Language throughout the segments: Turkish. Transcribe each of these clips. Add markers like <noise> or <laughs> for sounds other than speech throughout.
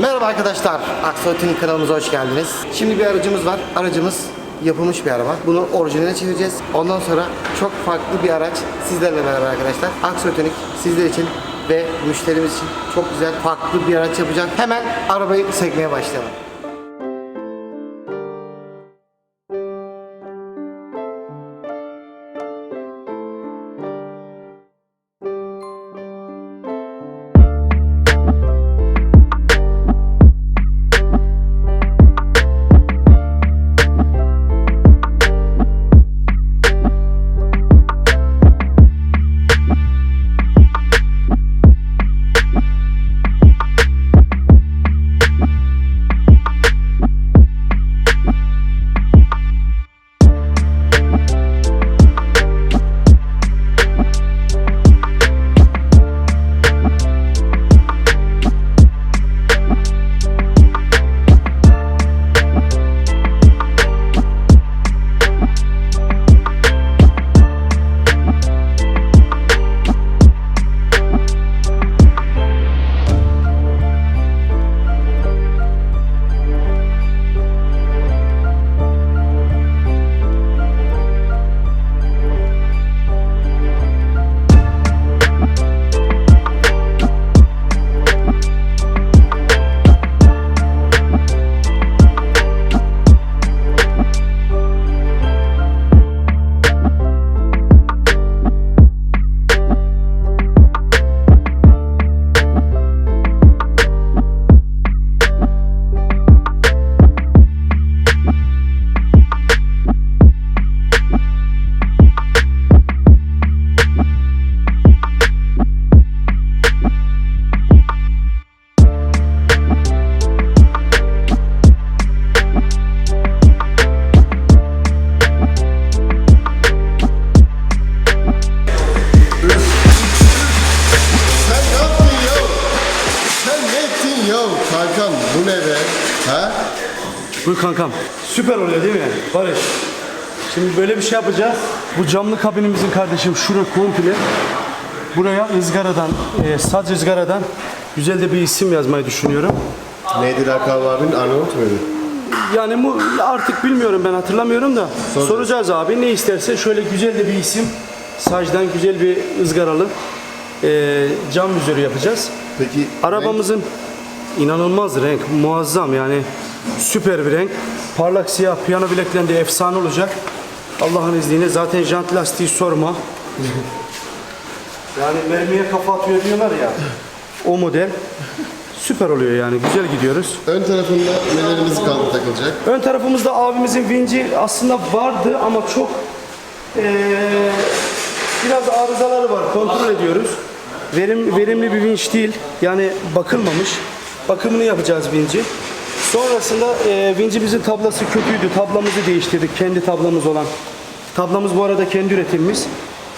Merhaba arkadaşlar, Aksotin kanalımıza hoş geldiniz. Şimdi bir aracımız var. Aracımız yapılmış bir araba. Bunu orijinaline çevireceğiz. Ondan sonra çok farklı bir araç sizlerle beraber arkadaşlar. Aksotonik sizler için ve müşterimiz için çok güzel farklı bir araç yapacak. Hemen arabayı sekmeye başlayalım. Kankam bu ne be? Ha? Buyur kankam. Süper oluyor değil mi? Barış. Şimdi böyle bir şey yapacağız. Bu camlı kabinimizin kardeşim şura komple. Buraya ızgaradan, e, sac ızgaradan güzel de bir isim yazmayı düşünüyorum. Neydi lakabı abin? Arnavut muydu? Yani bu artık bilmiyorum ben hatırlamıyorum da soracağız abi ne isterse şöyle güzel de bir isim. Sacdan güzel bir ızgaralı e, cam yüzörü yapacağız. Peki Arabamızın inanılmaz renk, muazzam yani süper bir renk. Parlak siyah piyano bileklerinde efsane olacak. Allah'ın izniyle zaten jant lastiği sorma. <laughs> yani mermiye kafa atıyor diyorlar ya. O model süper oluyor yani güzel gidiyoruz. ön tarafında nelerimiz kaldı takılacak? Ön tarafımızda abimizin vinci aslında vardı ama çok eee, biraz arızaları var. Kontrol ediyoruz. Verim, verimli bir vinç değil. Yani bakılmamış. Bakımını yapacağız vinci. Sonrasında eee vincimizin tablası kötüydü. Tablamızı değiştirdik. Kendi tablamız olan. Tablamız bu arada kendi üretimimiz.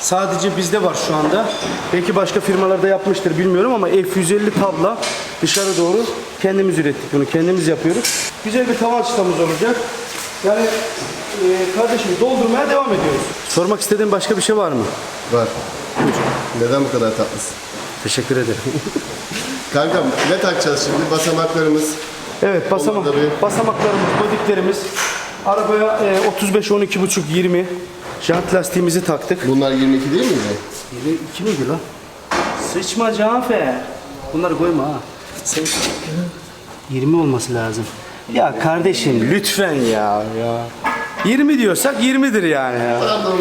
Sadece bizde var şu anda. Belki başka firmalarda yapmıştır bilmiyorum ama F150 tabla dışarı doğru kendimiz ürettik bunu. Kendimiz yapıyoruz. Güzel bir tavan çıtamız olacak. Yani e, kardeşim doldurmaya devam ediyoruz. Sormak istediğin başka bir şey var mı? Var. Neden bu kadar tatlısın? Teşekkür ederim. <laughs> Kankam ne takacağız şimdi? Basamaklarımız. Evet basama Olur tabii. basamaklarımız, bodiklerimiz. Arabaya e, 35 12 buçuk 20 jant lastiğimizi taktık. Bunlar 22 değil miydi? 22 miydi lan? Sıçma Cafer. Bunları koyma ha. Sen 20 olması lazım. Ya kardeşim lütfen ya ya. 20 diyorsak 20'dir yani ya. Pardon.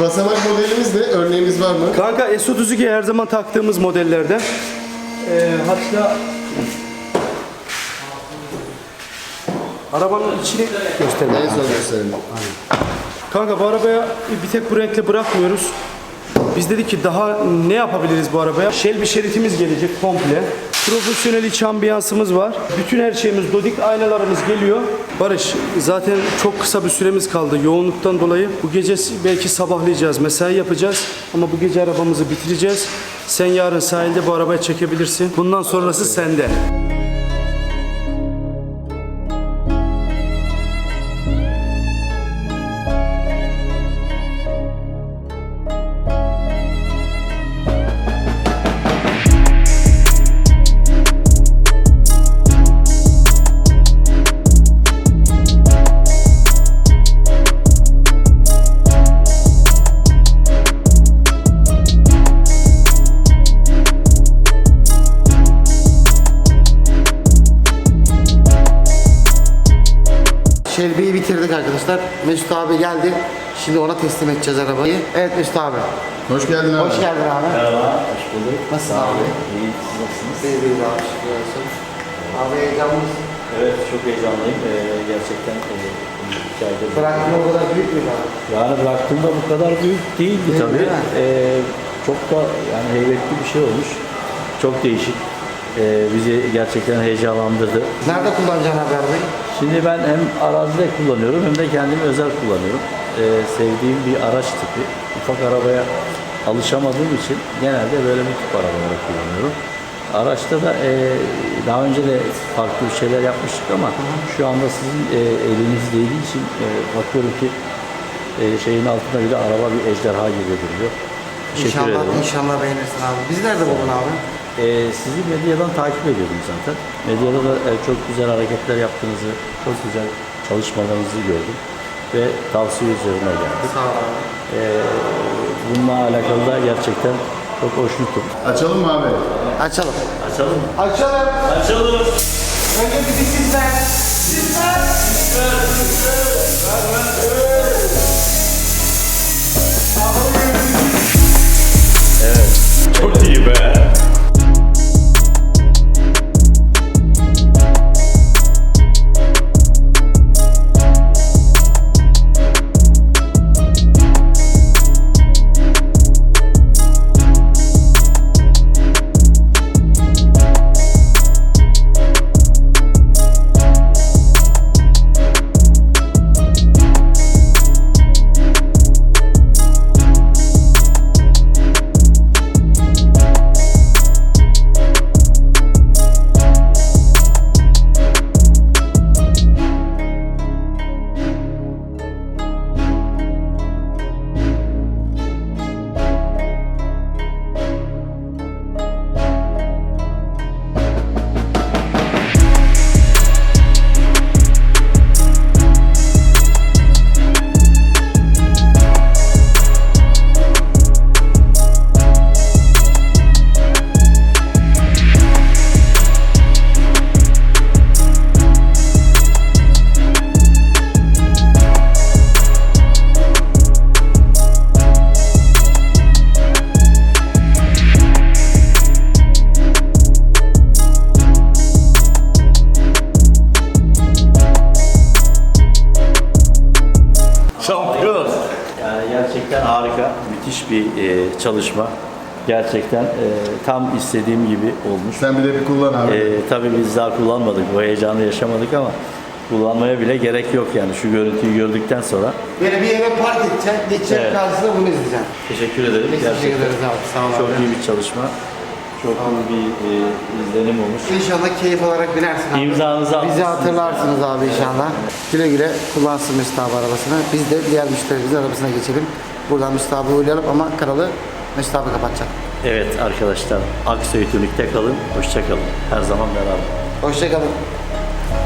Basamak modelimiz ne? Örneğimiz var mı? Kanka S32 her zaman taktığımız modellerden. Ee, hatta arabanın içini göstereyim. En son gösterelim. Kanka bu arabaya bir tek bu renkle bırakmıyoruz. Biz dedik ki daha ne yapabiliriz bu arabaya? Shell bir şeritimiz gelecek komple. Profesyonel iç ambiyansımız var. Bütün her şeyimiz dodik, aynalarımız geliyor. Barış zaten çok kısa bir süremiz kaldı yoğunluktan dolayı. Bu gece belki sabahlayacağız, mesai yapacağız. Ama bu gece arabamızı bitireceğiz. Sen yarın sahilde bu arabayı çekebilirsin. Bundan sonrası sende. Bitirdik arkadaşlar. Mesut abi geldi. Şimdi ona teslim edeceğiz arabayı. Evet Mesut abi. Hoş geldin abi. Hoş geldin abi. Merhaba, hoş bulduk. Nasılsın abi? İyi, siz nasılsınız? Sevgili abi şükür olsun. Abi heyecanlı mısın? Evet, çok heyecanlıyım. Ee, gerçekten e, aydır. Bıraktığın o kadar büyük mü abi? Yani bıraktığımda bu kadar büyük değildi Değil, tabii. değil mi? Ee, çok da yani heybetli bir şey olmuş. Çok değişik. Ee, bizi gerçekten heyecanlandırdı. Nerede kullanacaksın abi arabayı? Şimdi ben hem arazide kullanıyorum hem de kendim özel kullanıyorum. Ee, sevdiğim bir araç tipi. Ufak arabaya alışamadığım için genelde böyle bir tip arabaları kullanıyorum. Araçta da e, daha önce de farklı şeyler yapmıştık ama şu anda sizin e, eliniz değdiği için e, bakıyorum ki e, şeyin altında bir de araba bir ejderha gibi duruyor. Teşekkür İnşallah, ederim. inşallah beğenirsin abi. Bizi nerede buldun abi? Ee, sizi medyadan takip ediyordum zaten. Medyada da e, çok güzel hareketler yaptığınızı, çok güzel çalışmalarınızı gördüm ve tavsiye üzerine geldim. Sağ ol abi. Ee, bununla alakalı da gerçekten çok hoşnutum. Açalım mı abi? Açalım. Açalım mı? Açalım. Açalım. Önce bir dikizler. Çok çalışma. Gerçekten e, tam istediğim gibi olmuş. Sen bir de bir kullan abi. E, tabii biz daha kullanmadık, bu heyecanı yaşamadık ama kullanmaya bile gerek yok yani şu görüntüyü gördükten sonra. Böyle bir yere park edeceksin, geçeceksin Evet. karşısına bunu izleyeceksin. Teşekkür ederim. Teşekkür Gerçekten ederiz abi, sağ ol çok abi. iyi bir çalışma. Çok iyi bir e, izlenim olmuş. İnşallah keyif alarak binersin abi. İmzanızı Bizi atmışsınız. hatırlarsınız abi inşallah. Güle güle kullansın Mesut abi arabasını. Biz de diğer müşterimizin arabasına geçelim. Buradan Mesut abi uğurlayalım ama kanalı Mesut abi kapatacak. Evet arkadaşlar, Aksoy Tünik'te kalın, hoşça kalın. Her zaman beraber. Hoşçakalın.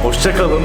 Hoşça kalın.